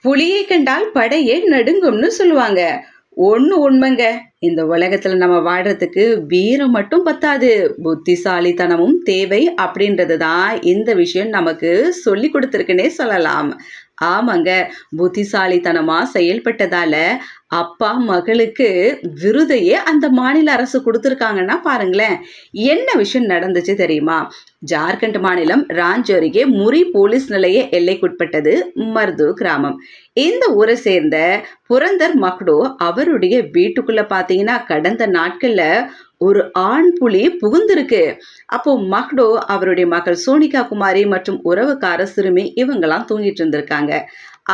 புலியை கண்டால் படையே நடுங்கும்னு சொல்லுவாங்க. ஒன்று உண்மைங்க. இந்த உலகத்துல நம்ம வாழ்றதுக்கு வீரம் மட்டும் பத்தாது. புத்திசாலித்தனமும் தேவை அப்படின்றது தான் இந்த விஷயம் நமக்கு சொல்லி கொடுத்துருக்குன்னே சொல்லலாம். ஆமாங்க. புத்திசாலித்தனமா செயல்பட்டதால அப்பா மகளுக்கு விருதையே அந்த மாநில அரசு கொடுத்துருக்காங்கன்னா பாருங்களேன். என்ன விஷயம் நடந்துச்சு தெரியுமா? ஜார்க்கண்ட் மாநிலம் ராஞ்சி அருகே முரி போலீஸ் நிலைய எல்லைக்குட்பட்டது மர்து கிராமம். இந்த ஊரை சேர்ந்த புரந்தர் மக்டோ அவருடைய வீட்டுக்குள்ள பார்த்தீங்கன்னா கடந்த நாட்கள்ல ஒரு ஆண் புலி புகுந்திருக்கு. அப்போ மக்டோ அவருடைய மகள் சோனிகா குமாரி மற்றும் உறவுக்கார சிறுமி இவங்கெல்லாம் தூங்கிட்டு இருந்திருக்காங்க.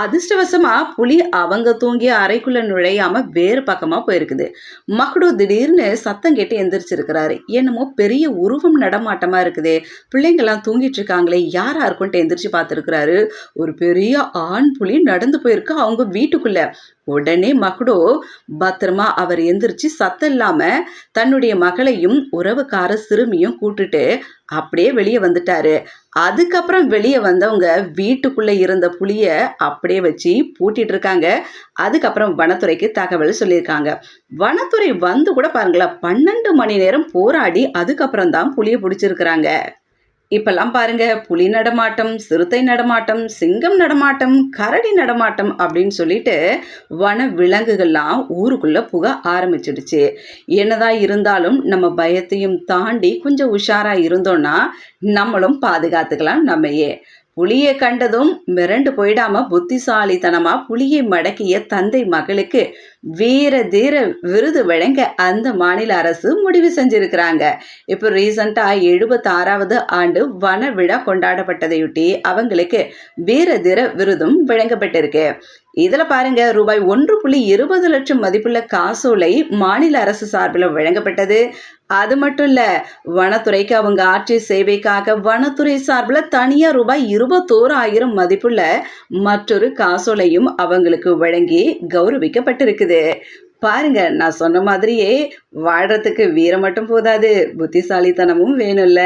அதிர்ஷ்டவசமா புலி அவங்க தூங்கிய அறைக்குள்ள நுழையாம வேறு பக்கமா போயிருக்குது. மக்டோ திடீர்னு சத்தம் கேட்டு எந்திரிச்சிருக்கிறாரு. என்னமோ பெரிய உருவம் நடமாட்டமா இருக்குதே. பிள்ளைங்கெல்லாம் தூங்கிட்டு இருக்காங்களே யாரா இருக்கும்ட்டு எந்திரிச்சு பார்த்துருக்கிறாரு. ஒரு பெரிய ஆண் புலி நடந்து போயிருக்கு அவங்க வீட்டுக்குள்ள. உடனே மகுடோ பத்திரமா அவர் எந்திரிச்சு சத்தம் இல்லாம தன்னுடைய மகளையும் உறவுக்கார சிறுமியும் கூட்டுட்டு அப்படியே வெளியே வந்துட்டாரு. அதுக்கப்புறம் வெளியே வந்தவங்க வீட்டுக்குள்ளே இருந்த புளியை அப்படியே வச்சு பூட்டிட்டு இருக்காங்க. அதுக்கப்புறம் வனத்துறைக்கு தகவல் சொல்லியிருக்காங்க. வனத்துறை வந்து கூட பாருங்களேன் பன்னெண்டு மணி நேரம் போராடி அதுக்கப்புறம் தான் புளியை பிடிச்சிருக்கிறாங்க. இப்பெல்லாம் பாருங்க புலி நடமாட்டம் சிறுத்தை நடமாட்டம் சிங்கம் நடமாட்டம் கரடி நடமாட்டம் அப்படின்னு சொல்லிட்டு வன விலங்குகள்லாம் ஊருக்குள்ள புக ஆரம்பிச்சிடுச்சு. என்னதான் இருந்தாலும் நம்ம பயத்தையும் தாண்டி கொஞ்சம் உஷாரா இருந்தோம்னா நம்மளும் பாதுகாத்துக்கலாம் நம்மையே புலியை கண்டதும் மிரண்டு போயிடாம புத்திசாலித்தனமா புலியை மடக்கிய தந்தை மகளுக்கு வீர தீர விருது வழங்க அந்த மாநில அரசு முடிவு செஞ்சிருக்கிறாங்க. இப்போ ரீசண்டா எழுபத்தாறாவது ஆண்டு வன விழா கொண்டாடப்பட்டதையொட்டி அவங்களுக்கு வீர தீர விருதும் வழங்கப்பட்டிருக்கு. இதில் பாருங்க ரூபாய் ஒன்று புள்ளி இருபது லட்சம் மதிப்புள்ள காசோலை மாநில அரசு சார்பில் வழங்கப்பட்டது. அது மட்டும் இல்ல வனத்துறைக்கு அவங்க ஆற்றிய சேவைக்காக வனத்துறை சார்பில் தனியா ரூபாய் இருபத்தோராயிரம் மதிப்புள்ள மற்றொரு காசோலையும் அவங்களுக்கு வழங்கி கௌரவிக்கப்பட்டிருக்குது. பாருங்க நான் சொன்ன மாதிரியே வாழ்றதுக்கு வீரம் மட்டும் போதாது புத்திசாலித்தனமும் வேணும்ல.